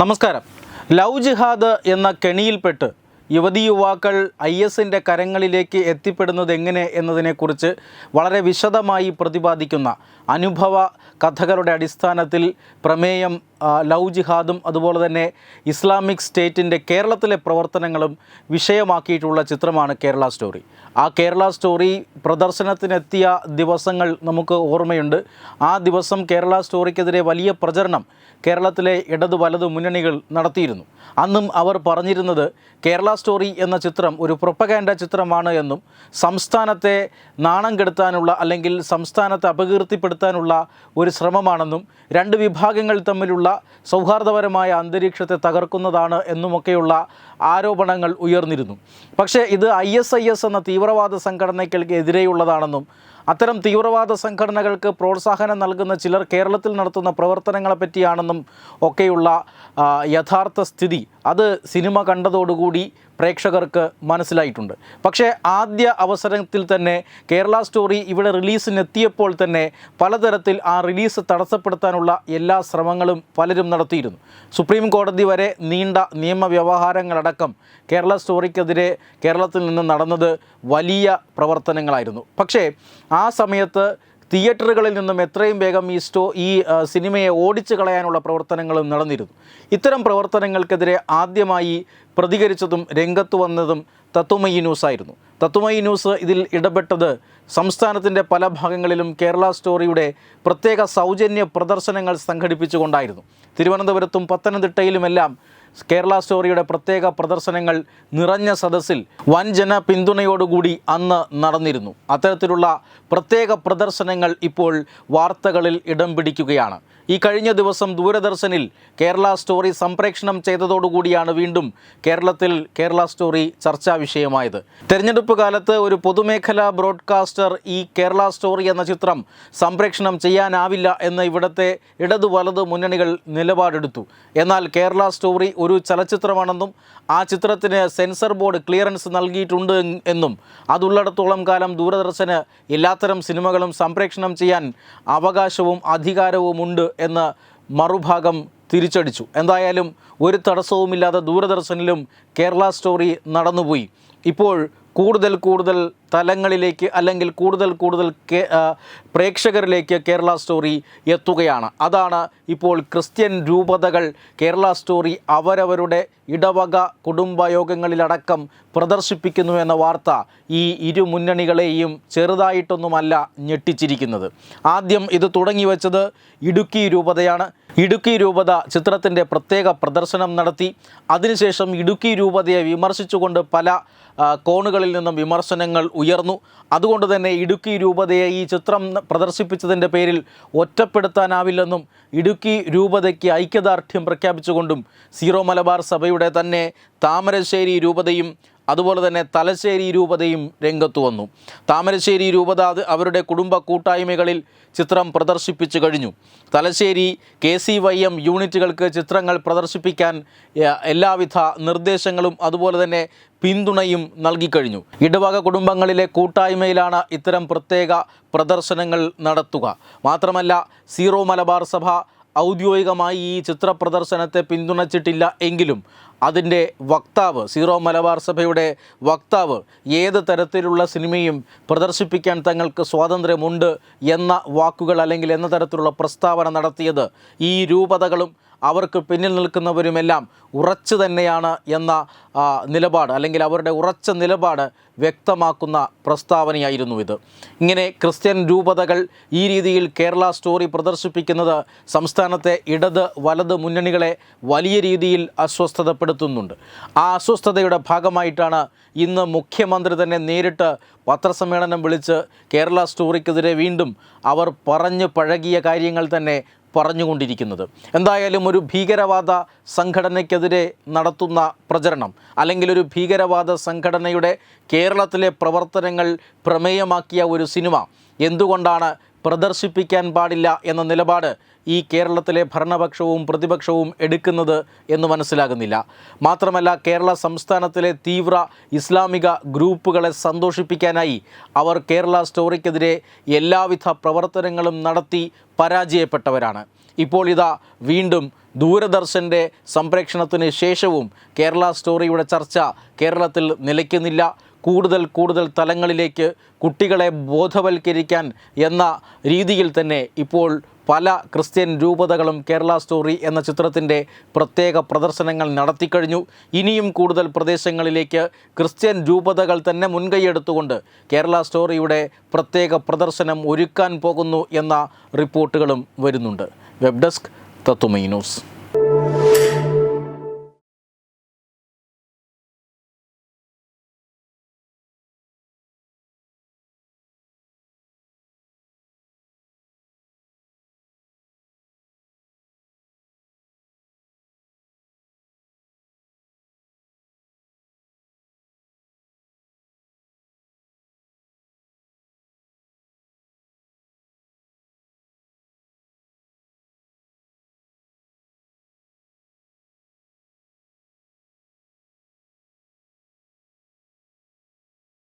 നമസ്കാരം. ലവ് ജിഹാദ് എന്ന കെണിയിൽപ്പെട്ട് യുവതി യുവാക്കൾ ഐ എസിന്റെ കരങ്ങളിലേക്ക് എത്തിപ്പെടുന്നത് എങ്ങനെ എന്നതിനെക്കുറിച്ച് വളരെ വിശദമായി പ്രതിപാദിക്കുന്ന അനുഭവ കഥകളുടെ അടിസ്ഥാനത്തിൽ പ്രമേയം ലവ് ജിഹാദും അതുപോലെ തന്നെ ഇസ്ലാമിക് സ്റ്റേറ്റിന്റെ കേരളത്തിലെ പ്രവർത്തനങ്ങളും വിഷയമാക്കിയിട്ടുള്ള ചിത്രമാണ് കേരള സ്റ്റോറി. ആ കേരള സ്റ്റോറി പ്രദർശനത്തിനെത്തിയ ദിവസങ്ങൾ നമുക്ക് ഓർമ്മയുണ്ട്. ആ ദിവസം കേരള സ്റ്റോറിക്കെതിരെ വലിയ പ്രചരണം കേരളത്തിലെ ഇടത് വലത് മുന്നണികൾ നടത്തിയിരുന്നു. അന്നും അവർ പറഞ്ഞിരുന്നത് കേരള സ്റ്റോറി എന്ന ചിത്രം ഒരു പ്രൊപ്പഗാൻഡ ചിത്രമാണ് എന്നും സംസ്ഥാനത്തെ നാണം കെടുത്താനുള്ള അല്ലെങ്കിൽ സംസ്ഥാനത്തെ അപകീർത്തിപ്പെടുത്താനുള്ള ഒരു ശ്രമമാണെന്നും രണ്ട് വിഭാഗങ്ങൾ തമ്മിലുള്ള സൗഹാർദ്ദപരമായ അന്തരീക്ഷത്തെ തകർക്കുന്നതാണ് എന്നുമൊക്കെയുള്ള ആരോപണങ്ങൾ ഉയർന്നിരുന്നു. പക്ഷേ ഇത് ഐ എന്ന തീവ്രവാദ സംഘടനയ്ക്ക് എതിരെയുള്ളതാണെന്നും അത്തരം തീവ്രവാദ സംഘടനകൾക്ക് പ്രോത്സാഹനം നൽകുന്ന ചിലർ കേരളത്തിൽ നടത്തുന്ന പ്രവർത്തനങ്ങളെ പറ്റിയാണെന്നും ഒക്കെയുള്ള യഥാർത്ഥ സ്ഥിതി അത് സിനിമ കണ്ടതോടുകൂടി പ്രേക്ഷകർക്ക് മനസ്സിലായിട്ടുണ്ട്. പക്ഷേ ആദ്യ അവസരത്തിൽ തന്നെ കേരള സ്റ്റോറി ഇവിടെ റിലീസിനെത്തിയപ്പോൾ തന്നെ പലതരത്തിൽ ആ റിലീസ് തടസ്സപ്പെടുത്താനുള്ള എല്ലാ ശ്രമങ്ങളും പലരും നടത്തിയിരുന്നു. സുപ്രീം കോടതി വരെ നീണ്ട നിയമവ്യവഹാരങ്ങളടക്കം കേരള സ്റ്റോറിക്കെതിരെ കേരളത്തിൽ നിന്ന് നടന്നത് വലിയ പ്രവർത്തനങ്ങളായിരുന്നു. പക്ഷേ സമയത്ത് തിയേറ്ററുകളിൽ നിന്നും എത്രയും വേഗം ഈ സ്റ്റോ ഈ സിനിമയെ ഓടിച്ചു കളയാനുള്ള പ്രവർത്തനങ്ങളും നടന്നിരുന്നു. ഇത്തരം പ്രവർത്തനങ്ങൾക്കെതിരെ ആദ്യമായി പ്രതികരിച്ചതും രംഗത്ത് വന്നതും തത്വമയി ന്യൂസായിരുന്നു. തത്വമയി ന്യൂസ് ഇതിൽ ഇടപെട്ടത് സംസ്ഥാനത്തിന്റെ പല ഭാഗങ്ങളിലും കേരള സ്റ്റോറിയുടെ പ്രത്യേക സൗജന്യ പ്രദർശനങ്ങൾ സംഘടിപ്പിച്ചുകൊണ്ടായിരുന്നു. തിരുവനന്തപുരത്തും പത്തനംതിട്ടയിലുമെല്ലാം കേരള സ്റ്റോറിയുടെ പ്രത്യേക പ്രദർശനങ്ങൾ നിറഞ്ഞ സദസ്സിൽ വൻ ജന പിന്തുണയോടുകൂടി അന്ന് നടന്നിരുന്നു. അത്തരത്തിലുള്ള പ്രത്യേക പ്രദർശനങ്ങൾ ഇപ്പോൾ വാർത്തകളിൽ ഇടം പിടിക്കുകയാണ്. ഈ കഴിഞ്ഞ ദിവസം ദൂരദർശനിൽ കേരള സ്റ്റോറി സംപ്രേക്ഷണം ചെയ്തതോടുകൂടിയാണ് വീണ്ടും കേരളത്തിൽ കേരള സ്റ്റോറി ചർച്ചാ വിഷയമായത്. തെരഞ്ഞെടുപ്പ് കാലത്ത് ഒരു പൊതുമേഖലാ ബ്രോഡ്കാസ്റ്റർ ഈ കേരള സ്റ്റോറി എന്ന ചിത്രം സംപ്രേക്ഷണം ചെയ്യാനാവില്ല എന്ന് ഇവിടുത്തെ ഇടതു വലത് മുന്നണികൾ നിലപാടെടുത്തു. എന്നാൽ കേരള സ്റ്റോറി ഒരു ചലച്ചിത്രമാണെന്നും ആ ചിത്രത്തിന് സെൻസർ ബോർഡ് ക്ലിയറൻസ് നൽകിയിട്ടുണ്ട് എന്നും അതുള്ളിടത്തോളം കാലം ദൂരദർശന് എല്ലാത്തരം സിനിമകളും സംപ്രേഷണം ചെയ്യാൻ അവകാശവും അധികാരവുമുണ്ട് എന്ന് മറുഭാഗം തിരിച്ചടിച്ചു. എന്തായാലും ഒരു തടസ്സവുമില്ലാതെ ദൂരദർശനിലും കേരള സ്റ്റോറി നടന്നുപോയി. ഇപ്പോൾ കൂടുതൽ കൂടുതൽ തലങ്ങളിലേക്ക് അല്ലെങ്കിൽ കൂടുതൽ കൂടുതൽ പ്രേക്ഷകരിലേക്ക് കേരള സ്റ്റോറി എത്തുകയാണ്. അതാണ് ഇപ്പോൾ ക്രിസ്ത്യൻ രൂപതകൾ കേരള സ്റ്റോറി അവരവരുടെ ഇടവക കുടുംബയോഗങ്ങളിലടക്കം പ്രദർശിപ്പിക്കുന്നു എന്ന വാർത്ത ഈ ഇരു മുന്നണികളെയും ചെറുതായിട്ടൊന്നുമല്ല ഞെട്ടിച്ചിരിക്കുന്നത്. ആദ്യം ഇത് തുടങ്ങി വച്ചത് ഇടുക്കി രൂപതയാണ്. ഇടുക്കി രൂപത ചിത്രത്തിന്റെ പ്രത്യേക പ്രദർശനം നടത്തി. അതിനുശേഷം ഇടുക്കി രൂപതയെ വിമർശിച്ചുകൊണ്ട് പല ആ, കോണുകളിൽ നിന്നും വിമർശനങ്ങൾ ഉയർന്നു. അതുകൊണ്ട് തന്നെ ഇടുക്കി രൂപതയെ ഈ ചിത്രം പ്രദർശിപ്പിച്ചതിന്റെ പേരിൽ ഒറ്റപ്പെടുത്താനാവില്ലെന്നും ഇടുക്കി രൂപതയ്ക്ക് ഐക്യദാർഢ്യം പ്രഖ്യാപിച്ചുകൊണ്ടും സീറോ മലബാർ സഭയുടെ തന്നെ താമരശ്ശേരി രൂപതയും അതുപോലെ തന്നെ തലശ്ശേരി രൂപതയും രംഗത്തു വന്നു. താമരശ്ശേരി രൂപത അത് അവരുടെ കുടുംബ കൂട്ടായ്മകളിൽ ചിത്രം പ്രദർശിപ്പിച്ചു കഴിഞ്ഞു. Thalassery K C Y M യൂണിറ്റുകൾക്ക് ചിത്രങ്ങൾ പ്രദർശിപ്പിക്കാൻ എല്ലാവിധ നിർദ്ദേശങ്ങളും അതുപോലെ തന്നെ പിന്തുണയും നൽകിക്കഴിഞ്ഞു ഇടവക കുടുംബങ്ങളിലെ കൂട്ടായ്മയിലാണ് ഇത്തരം പ്രത്യേക പ്രദർശനങ്ങൾ നടത്തുക. മാത്രമല്ല സീറോ മലബാർ സഭ ഔദ്യോഗികമായി ഈ ചിത്ര പ്രദർശനത്തെ പിന്തുണച്ചിട്ടില്ല എങ്കിലും അതിന്റെ വക്താവ് സീറോ മലബാർ സഭയുടെ വക്താവ് ഏത് തരത്തിലുള്ള സിനിമയും പ്രദർശിപ്പിക്കാൻ തങ്ങൾക്ക് സ്വാതന്ത്ര്യമുണ്ട് എന്ന വാക്കുകൾ അല്ലെങ്കിൽ എന്ന തരത്തിലുള്ള പ്രസ്താവന നടത്തിയത് ഈ രൂപതകളും അവർക്ക് പിന്നിൽ നിൽക്കുന്നവരുമെല്ലാം ഉറച്ചു തന്നെയാണ് എന്ന നിലപാട് അല്ലെങ്കിൽ അവരുടെ ഉറച്ച നിലപാട് വ്യക്തമാക്കുന്ന പ്രസ്താവനയായിരുന്നു ഇത്. ഇങ്ങനെ ക്രിസ്ത്യൻ രൂപതകൾ ഈ രീതിയിൽ കേരള സ്റ്റോറി പ്രദർശിപ്പിക്കുന്നത് സംസ്ഥാനത്തെ ഇടത് വലത് മുന്നണികളെ വലിയ രീതിയിൽ അസ്വസ്ഥതപ്പെടുത്തുന്നുണ്ട്. ആ അസ്വസ്ഥതയുടെ ഭാഗമായിട്ടാണ് ഇന്ന് മുഖ്യമന്ത്രി തന്നെ നേരിട്ട് പത്രസമ്മേളനം വിളിച്ച് കേരള സ്റ്റോറിക്കെതിരെ വീണ്ടും അവർ പറഞ്ഞു പഴകിയ കാര്യങ്ങൾ തന്നെ പറഞ്ഞുകൊണ്ടിരിക്കുന്നത്. എന്തായാലും ഒരു ഭീകരവാദ സംഘടനയ്ക്കെതിരെ നടത്തുന്ന പ്രചരണം അല്ലെങ്കിൽ ഒരു ഭീകരവാദ സംഘടനയുടെ കേരളത്തിലെ പ്രവർത്തനങ്ങൾ പ്രമേയമാക്കിയ ഒരു സിനിമ എന്തുകൊണ്ടാണ് പ്രദർശിപ്പിക്കാൻ പാടില്ല എന്ന നിലപാട് ഈ കേരളത്തിലെ ഭരണപക്ഷവും പ്രതിപക്ഷവും എടുക്കുന്നത് എന്ന് മനസ്സിലാകുന്നില്ല. മാത്രമല്ല കേരള സംസ്ഥാനത്തിലെ തീവ്ര ഇസ്ലാമിക ഗ്രൂപ്പുകളെ സന്തോഷിപ്പിക്കാനായി അവർ കേരള സ്റ്റോറിക്കെതിരെ എല്ലാവിധ പ്രവർത്തനങ്ങളും നടത്തി പരാജയപ്പെട്ടവരാണ്. ഇപ്പോൾ ഇതാ വീണ്ടും ദൂരദർശന്റെ സംപ്രേഷണത്തിന് ശേഷവും കേരള സ്റ്റോറിയുടെ ചർച്ച കേരളത്തിൽ നിലയ്ക്കുന്നില്ല. കൂടുതൽ കൂടുതൽ തലങ്ങളിലേക്ക് കുട്ടികളെ ബോധവൽക്കരിക്കാൻ എന്ന രീതിയിൽ തന്നെ ഇപ്പോൾ പല ക്രിസ്ത്യൻ രൂപതകളും കേരള സ്റ്റോറി എന്ന ചിത്രത്തിന്റെ പ്രത്യേക പ്രദർശനങ്ങൾ നടത്തിക്കഴിഞ്ഞു. ഇനിയും കൂടുതൽ പ്രദേശങ്ങളിലേക്ക് ക്രിസ്ത്യൻ രൂപതകൾ തന്നെ മുൻകൈയെടുത്തുകൊണ്ട് കേരള സ്റ്റോറിയുടെ പ്രത്യേക പ്രദർശനം ഒരുക്കാൻ പോകുന്നു എന്ന റിപ്പോർട്ടുകളും വരുന്നുണ്ട്. വെബ് ഡെസ്ക് തത്തുമൈ ന്യൂസ്.